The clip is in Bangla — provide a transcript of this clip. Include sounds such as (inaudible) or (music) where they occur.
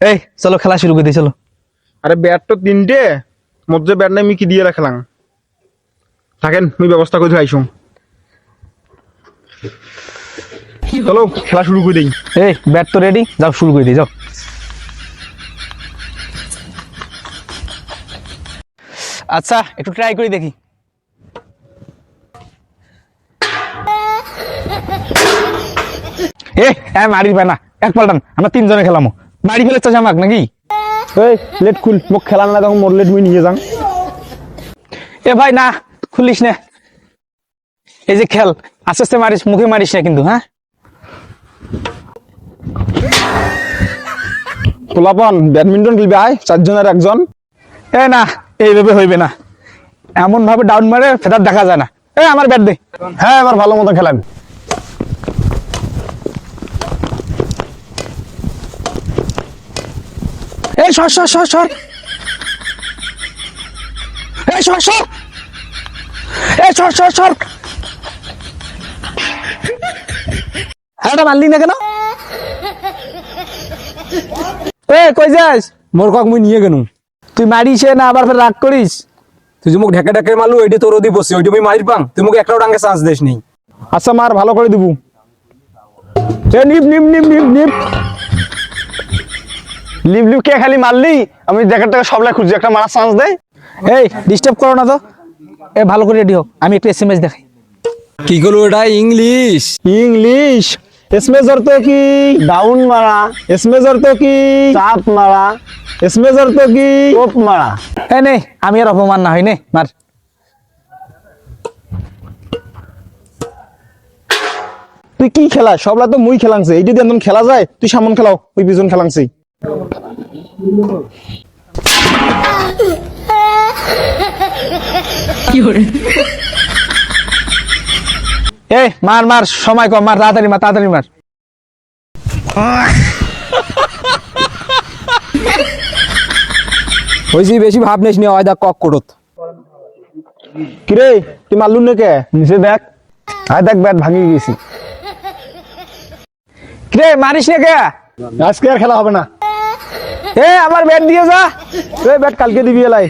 এই চলো খেলা শুরু করে দিই চলো। আরে ব্যাট তো তিনটে মধ্যে ব্যাট নাই আমি কি দিয়ে রাখলাম। থাকেন মুই ব্যবস্থা করে আইসো চলো খেলা শুরু করে দিই। এই ব্যাট তো রেডি যাও শুরু করে দিই যাও। আচ্ছা একটু ট্রাই করে দেখি। (laughs) এ হ্যাঁ মারি পায় না এক পাল্টান আমরা তিনজনে খেলামো। বাড়ি ফেলে চাষ আমাক নাকি? এই লেট খুল মোক না তখন মোর লেট মুই নিয়ে যাং এ ভাই না খুলিস না? এই যে খেল আস্তে আস্তে মারিস মুখে মারিস না কিন্তু হ্যাঁ পোলাপন ব্যাডমিন্টন খেলবে আয় চারজনের একজন। এ না এইভাবে হইবে না। এমন ভাবে ডাউন মারে ফেদার দেখা যায় না। এ আমার ব্যাট দে। হ্যাঁ এবার ভালো মতো খেলেন। এই সর সর সর সর। এই সর সর। এই সর সর সর। হ্যাঁ মারলি না কেন? এ কই যাস? মোর কক মুই নিয়ে গেনু। তুই মারিস না আবার ফের রাগ করিস? তুই মোক ঢেকে ঢেকে মারলু ওইটা তোর ওদি বসে ওইটা মুই মারির পাং। তুই মোক একটাও ডাঙ্গে চান্স দিস নি আচ্ছা মার ভালো করে দিব। নিপ নিপ নিপ নিপ নিপ। লিবলু কে খালি মারলি? আমি দেখার টাকা খুঁজছি একটা মারার চান্স দেয় এই ডিস্টার্ব করো না তো। এ ভালো করে রেডি হোক আমি একটু দেখাই। কি করল এটা? ইংলিশ ইংলিশ এসমে অর্থ কি? ডাউন মারা। অর্থ কি? চাপ মারা। এসমে অর্থ কি? কোপ মারা। এ নে আমি আর অপমান না হয় নে মার। তুই কি খেলা সবলা তো মুই খেলাংছে। যদি এদিন খেলা যায় তুই সামন খেলাও ওই বিজন খেলাংছি (laughs) এ মার মার সময় কম মার তাড়াতাড়ি মার তাড়াতাড়ি মার। (laughs) হয়েছি বেশি ভাব নিস নি হয় দেখ কক করত। কিরে তুই মারলু না কে? নিচে দেখ। আয় দেখ ব্যাট ভাঙিয়ে গেছি। কিরে মারিস না কে? আজকে আর খেলা হবে না। এ আমার ব্যাট দিয়ে যা। এই ব্যাট কালকে দিবি এলাই।